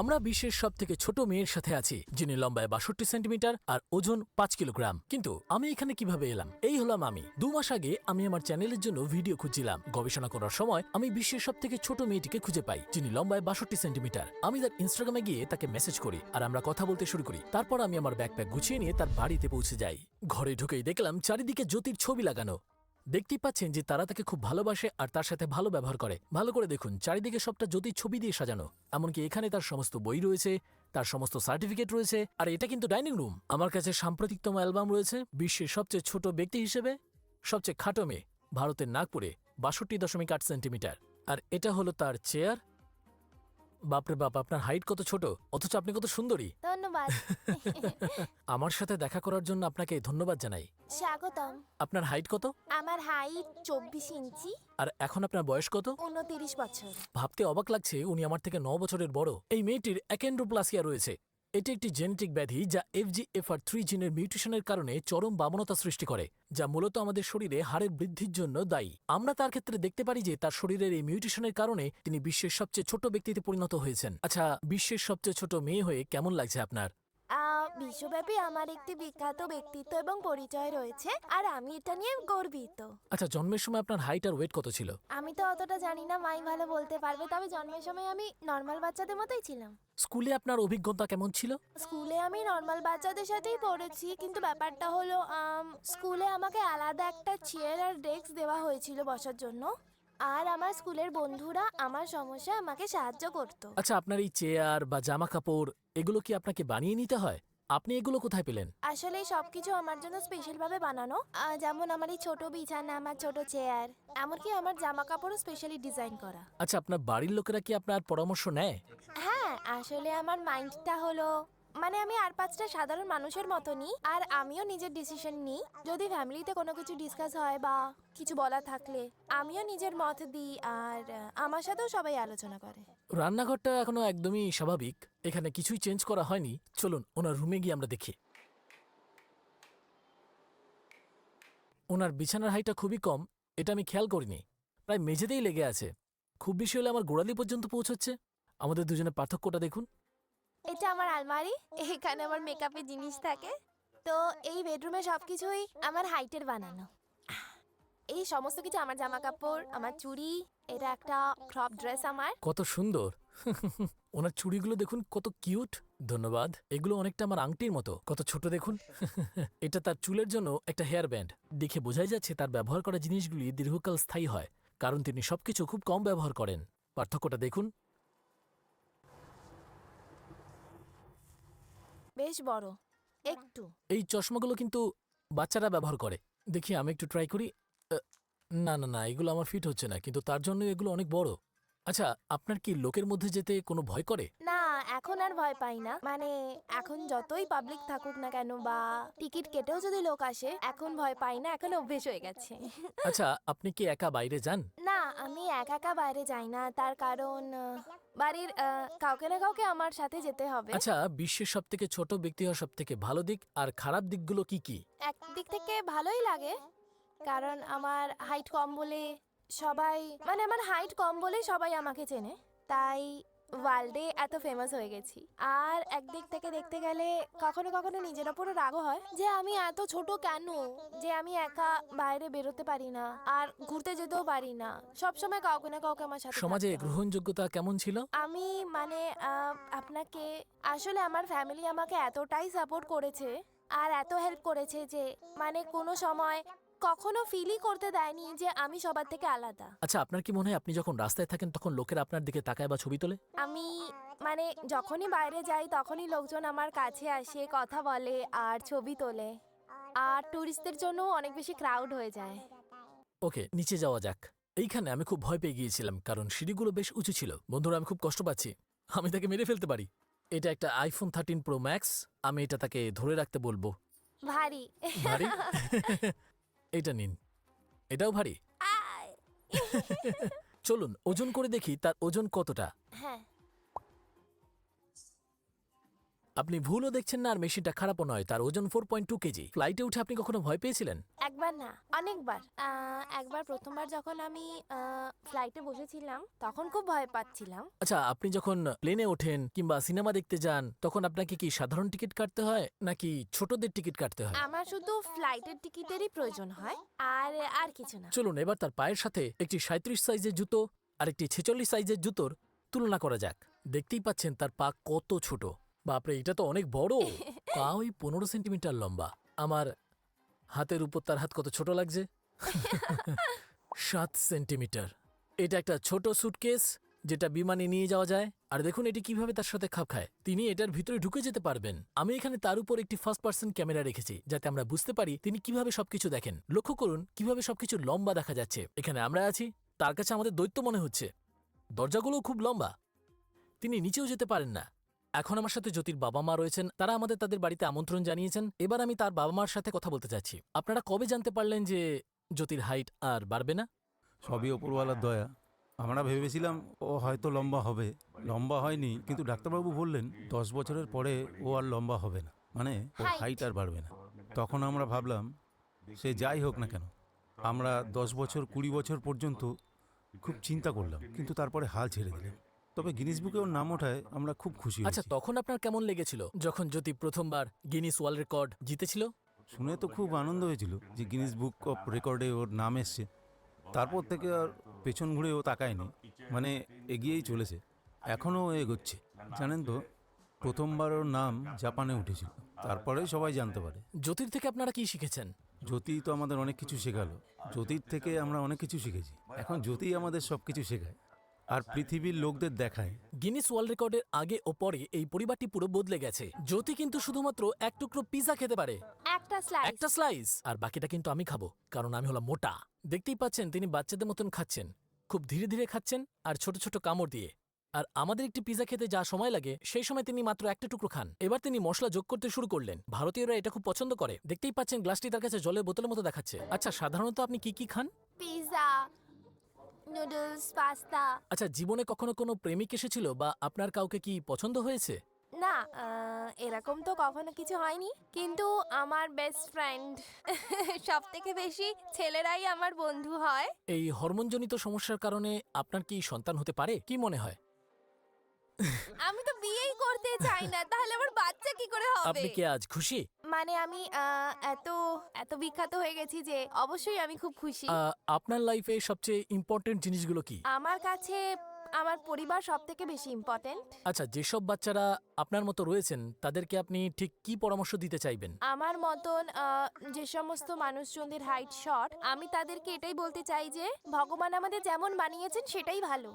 আমরা বিশ্বের সব থেকে ছোট মেয়ের সাথে আছি, যিনি লম্বায় বাষট্টি সেন্টিমিটার আর ওজন পাঁচ কিলোগ্রাম। কিন্তু আমি এখানে কীভাবে এলাম? এই হলাম আমি। দু মাস আগে আমি আমার চ্যানেলের জন্য ভিডিও খুঁজছিলাম। গবেষণা করার সময় আমি বিশ্বের সব থেকে ছোট মেয়েটিকে খুঁজে পাই, যিনি লম্বায় বাষট্টি সেন্টিমিটার। আমি তার ইনস্টাগ্রামে গিয়ে তাকে মেসেজ করি আর আমরা কথা বলতে শুরু করি। তারপর আমি আমার ব্যাকপ্যাক গুছিয়ে নিয়ে তার বাড়িতে পৌঁছে যাই। ঘরে ঢুকেই দেখলাম চারিদিকে জ্যোতির ছবি লাগানো। দেখতেই পাচ্ছেন যে তারা তাকে খুব ভালোবাসে আর তার সাথে ভালো ব্যবহার করে। ভালো করে দেখুন, চারিদিকে সবটা জ্যোতির ছবি দিয়ে সাজানো। এমনকি এখানে তার সমস্ত বই রয়েছে, তার সমস্ত সার্টিফিকেট রয়েছে, আর এটা কিন্তু ডাইনিং রুম। আমার কাছে সাম্প্রতিকতম অ্যালবাম রয়েছে, বিশ্বের সবচেয়ে ছোট ব্যক্তি হিসেবে, সবচেয়ে খাটো মেয়ে, ভারতের নাগপুরে, বাষট্টি দশমিক আট সেন্টিমিটার। আর এটা হলো তার চেয়ার বাপরে বাপ আপনার হাইট কত ছোট? অথচ আপনি কত সুন্দরী। ধন্যবাদ। আমার সাথে দেখা করার জন্য আপনাকে ধন্যবাদ জানাই। স্বাগতম। আপনার হাইট কত? আমার হাইট চব্বিশ ইঞ্চি। আর এখন আপনার বয়স কত? উনতিরিশ বছর। ভাবতে অবাক লাগছে উনি আমার থেকে ন বছরের বড়। এই মেয়েটির অ্যাকেন্ড্রোপ্লাসিয়া রয়েছে। এটি একটি জেনেটিক ব্যাধি যা এফজিএফআর থ্রি জিনের মিউটেশনের কারণে চরম বামনতা সৃষ্টি করে, যা মূলত আমাদের শরীরে হাড়ের বৃদ্ধির জন্য দায়ী। আমরা তার ক্ষেত্রে দেখতে পারি যে তার শরীরের এই মিউটেশনের কারণে তিনি বিশ্বের সবচেয়ে ছোট ব্যক্তিতে পরিণত হয়েছেন। আচ্ছা বিশ্বের সবচেয়ে ছোট মেয়ে হয়ে কেমন লাগছে আপনার? বিশ্বব্যাপী আমার একটি বিখ্যাত ব্যক্তিত্ব এবং পরিচয় রয়েছে আর আমি এটা নিয়ে গর্বিত। আচ্ছা জন্মের সময় আপনার হাইট আর ওয়েট কত ছিল? আমি তো অতটা জানি না মাই ভালো বলতে পারবে তবে জন্মের সময় আমি নর্মাল বাচ্চাদের মতোই ছিলাম। স্কুলে আপনার অভিজ্ঞতা কেমন ছিল? স্কুলে আমি নর্মাল বাচ্চাদের সাথেই পড়েছি কিন্তু ব্যাপারটা হলো আম, স্কুলে আমাকে আলাদা একটা চেয়ার আর ডেস্ক দেওয়া হয়েছিল বসার জন্য আর আমার স্কুলের বন্ধুরা আমার সমস্যায় আমাকে সাহায্য করতো। আচ্ছা আপনার এই চেয়ার বা জামা কাপড় এগুলো কি আপনাকে বানিয়ে নিতে হয়? আপনি এগুলো কোথায় পেলেন? আসলে সবকিছু আমার জন্য স্পেশাল ভাবে বানানো। আহ, যেমন আমার এই ছোট বিছানা আমার ছোট চেয়ার এমনকি আমার জামা কাপড়ও স্পেশালি ডিজাইন করা। আচ্ছা আপনার বাড়ির লোকেরা কি আপনার পরামর্শ নেয়? হ্যাঁ আসলে আমার মাইন্ডটা হলো মানে আমি আর পাঁচটা সাধারণ মানুষের মতো মতনই, আর আমিও নিজের ডিসিশন নিই। যদি ফ্যামিলিতে কোনো কিছু ডিসকাস হয় বা কিছু বলা থাকলে, আমিও নিজের মত দিই আর আমার সাথেও সবাই আলোচনা করে। রান্নাঘরটা এখনও একদমই স্বাভাবিক। এখানে কিছুই চেঞ্জ করা হয়নি। চলুন, ওনার রুমে গিয়ে আমরা দেখি। ওনার বিছানার হাইটটা খুবই কম, এটা আমি খেয়াল করিনি। প্রায় মেঝেতেই লেগে আছে। খুব বেশি হলে আমার গোড়ালি পর্যন্ত পৌঁছচ্ছে। আমাদের দুজনের পার্থক্যটা দেখুন। এটা আমার আলমারি, এখানে আমার মেকআপের জিনিস থাকে। তো এই বেডরুমে সবকিছুই আমার হাইটের বানানো। এই সমস্ত কিছু আমার জামা কাপড় আমার চুড়ি, এটা একটা ক্রপ ড্রেস আমার। কত সুন্দর। ওনার চুড়িগুলো দেখুন কত কিউট ধন্যবাদ। এগুলো অনেকটা আমার আংটির মতো। কত ছোট দেখুন। এটা তার চুলের জন্য একটা হেয়ার ব্যান্ড দেখে বোঝাই যাচ্ছে তার ব্যবহার করা জিনিসগুলি দীর্ঘকাল স্থায়ী হয়, কারণ তিনি সবকিছু খুব কম ব্যবহার করেন। পার্থক্যটা দেখুন। বেশ বড়। একটু। এই চশমাগুলো কিন্তু বাচ্চারা ব্যবহার করে। দেখি আমি একটু ট্রাই করি। আহ, না না না এগুলো আমার ফিট হচ্ছে না কিন্তু তার জন্য এগুলো অনেক বড়। আচ্ছা আপনার কি লোকের মধ্যে যেতে কোনো ভয় করে? এখন আর ভয় পাই না। মানে এখন যতই পাবলিক থাকুক না কেন বা টিকিট কেটেও যদি লোক আসে এখন ভয় পাই না এখন অভ্যেস হয়ে গেছে। আচ্ছা আপনি কি একা বাইরে যান? না আমি একা একা বাইরে যাই না তার কারণ আহ, বাড়ির আহ, কাউকে না কাউকে আমার সাথে যেতে হবে। আচ্ছা বিশ্বের সব থেকে ছোট ব্যক্তি হওয়ার সব থেকে ভালো দিক আর খারাপ দিকগুলো কি কি? একদিক থেকে ভালোই লাগে কারণ আমার হাইট কম বলে সবাই মানে আমার হাইট কম বলে সবাই আমাকে চেনে। তাই ওয়ার্ল্ডে এত ফেমাস হয়ে গেছি। আর একদিক থেকে দেখতে গেলে কখনো কখনো নিজের ওপরও রাগও হয় যে আমি এত ছোট কেন? যে আমি একা বাইরে বেরোতে পারি না আর ঘুরতে যেতেও পারি না। সবসময় কাউকে না কাউকে আমার সাথে সমাজে। গ্রহণযোগ্যতা কেমন ছিল? আমি মানে আহ, আপনাকে আসলে আমার ফ্যামিলি আমাকে এতটাই সাপোর্ট করেছে আর এত হেল্প করেছে যে মানে কোনো সময় কখনো ফিলই করতে দেয়নি যে আমি সবার থেকে আলাদা। আচ্ছা আপনার কি মনে হয় আপনি যখন রাস্তায় থাকেন তখন লোকেরা আপনার দিকে তাকায় বা ছবি তোলে? আমি মানে যখনই বাইরে যাই তখনই লোকজন আমার কাছে আসে কথা বলে আর ছবি তোলে। আর ট্যুরিস্টদের জন্য অনেক বেশি ক্রাউড হয়ে যায়। ওকে নিচে যাওয়া যাক। এইখানে আমি খুব ভয় পেয়ে গিয়েছিলাম কারণ সিঁড়িগুলো বেশ উঁচু ছিল। বন্ধুরা আমি খুব কষ্ট পাচ্ছি। আমি তাকে মেরে ফেলতে পারি। এটা একটা আইফোন থার্টিন প্রো ম্যাক্স আমি এটা তাকে ধরে রাখতে বলব। ভারী। ভারী? এটা নিন। এটাও ভারী। চলুন ওজন করে দেখি তার ওজন কতটা। হ্যাঁ। আপনি ভুলও দেখছেন না আর মেশিনটা খারাপও নয় তার ওজন ফোর পয়েন্ট টু কেজি। ফ্লাইটে উঠে আপনি কখনো ভয় পেয়েছিলেন? একবার না অনেকবার। আহ, একবার প্রথমবার যখন আমি ফ্লাইটে বসেছিলাম তখন খুব ভয় পাচ্ছিলাম। আচ্ছা আপনি যখন প্লেনে ওঠেন কিংবা সিনেমা দেখতে যান তখন আপনাকে কি সাধারণ টিকিট কাটতে হয় নাকি ছোটদের টিকিট কাটতে হয়? আমার শুধু ফ্লাইটের টিকিটেরই প্রয়োজন হয় আর আর কিছু না। চলুন এবার তার পায়ের সাথে একটি সাঁত্রিশ সাইজের জুতো আর একটি ছেচল্লিশ সাইজের জুতোর তুলনা করা যাক। দেখতেই পাচ্ছেন তার পা কত ছোট। বাপরে, এটা তো অনেক বড়। পা ওই পনেরো সেন্টিমিটার লম্বা। আমার হাতের উপর তার হাত কত ছোট লাগছে? সাত সেন্টিমিটার। এটা একটা ছোট সুটকেস যেটা বিমানে নিয়ে যাওয়া যায়। আর দেখুন, এটি কীভাবে তার সাথে খাপ খায়। তিনি এটার ভিতরে ঢুকে যেতে পারবেন। আমি এখানে তার উপর একটি ফার্স্ট পার্সন ক্যামেরা রেখেছি, যাতে আমরা বুঝতে পারি তিনি কীভাবে সবকিছু দেখেন। লক্ষ্য করুন, কীভাবে সবকিছু লম্বা দেখা যাচ্ছে। এখানে আমরা আছি। তার কাছে আমাদের দৈত্য মনে হচ্ছে। দরজাগুলোও খুব লম্বা। তিনি নিচেও যেতে পারেন না। এখন আমার সাথে জ্যোতির বাবা মা রয়েছেন। তারা আমাদের তাদের বাড়িতে আমন্ত্রণ জানিয়েছেন। এবার আমি তার বাবা মার সাথে কথা বলতে চাচ্ছি। আপনারা কবে জানতে পারলেন যে জ্যোতির হাইট আর বাড়বে না? সবই ওপরওয়ালার দয়া। আমরা ভেবেছিলাম ও হয়তো লম্বা হবে। লম্বা হয়নি কিন্তু ডাক্তারবাবু বললেন দশ বছরের পরে ও আর লম্বা হবে না। মানে ও Height. হাইট আর বাড়বে না। তখন আমরা ভাবলাম সে যাই হোক না কেন। আমরা দশ বছর কুড়ি বছর পর্যন্ত খুব চিন্তা করলাম কিন্তু তারপরে হাল ছেড়ে দিলাম। তবে গিনিস বুকে ওর নাম ওঠায় আমরা খুব খুশি আচ্ছা হয়েছি। তখন আপনার কেমন লেগেছিল যখন জ্যোতি প্রথমবার গিনিস ওয়ার্ল্ড রেকর্ড জিতেছিল? শুনে তো খুব আনন্দ হয়েছিল যে গিনিস বুক অফ রেকর্ডে ওর নাম এসছে। তারপর থেকে আর পেছন ঘুরে ও তাকায়নি মানে এগিয়েই চলেছে। এখনও ও এগোচ্ছে। জানেন তো প্রথমবার ওর নাম জাপানে উঠেছিল। তারপরেই সবাই জানতে পারে। জ্যোতির থেকে আপনারা কি শিখেছেন? জ্যোতি তো আমাদের অনেক কিছু শেখালো। জ্যোতির থেকে আমরা অনেক কিছু শিখেছি। এখন জ্যোতি আমাদের সব কিছু শেখায়। আর পৃথিবীর লোকদের দেখায়। গিনিস ওয়ার্ল্ড রেকর্ডের আগে ও পরে এই পরিবারটি পুরো বদলে গেছে। জ্যোতি কিন্তু শুধুমাত্র এক টুকরো পিজা খেতে পারে। একটা স্লাইড একটা স্লাইস আর বাকিটা কিন্তু আমি খাব কারণ আমি হলাম মোটা। দেখতেই পাচ্ছেন তিনি বাচ্চাদের মতন খাচ্ছেন। খুব ধীরে ধীরে খাচ্ছেন আর ছোট ছোট কামড় দিয়ে। আর আমাদের একটি পিজা খেতে যা সময় লাগে সেই সময় তিনি মাত্র একটা টুকরো খান। এবার তিনি মশলা যোগ করতে শুরু করলেন। ভারতীয়রা এটা খুব পছন্দ করে। দেখতেই পাচ্ছেন গ্লাসটি তার কাছে জলের বোতলের মতো দেখাচ্ছে। আচ্ছা সাধারণত আপনি কি কি খান? পিৎজা নুডলস পাস্তা আচ্ছা জীবনে কখনো কোনো প্রেমিক এসেছিল বা আপনার কাউকে কি পছন্দ হয়েছে? না আহ, এরকম তো কখনো কিছু হয়নি। কিন্তু আমার বেস্ট ফ্রেন্ড সব থেকে বেশি ছেলেরাই আমার বন্ধু হয়। এই হরমোনজনিত সমস্যার কারণে আপনার কি সন্তান হতে পারে? কি মনে হয়? আমি তো বিয়েই করতে চাই না তাহলে আমার বাচ্চা কি করে হবে? আপনি কি আজ? খুশি? মানে আমি আহ, এত এত বিখ্যাত হয়ে গেছি যে অবশ্যই আমি খুব খুশি। আহ, আপনার লাইফে সবচেয়ে ইম্পর্টেন্ট জিনিসগুলো কি? আমার কাছে আমার পরিবার সব থেকে বেশি ইম্পর্টেন্ট আচ্ছা যেসব বাচ্চারা আপনার মতো রয়েছেন তাদেরকে আপনি ঠিক কি পরামর্শ দিতে চাইবেন? আমার মতন আহ, যে সমস্ত মানুষজনদের হাইট শর্ট আমি তাদেরকে এটাই বলতে চাই যে ভগবান আমাদের যেমন বানিয়েছেন সেটাই ভালো।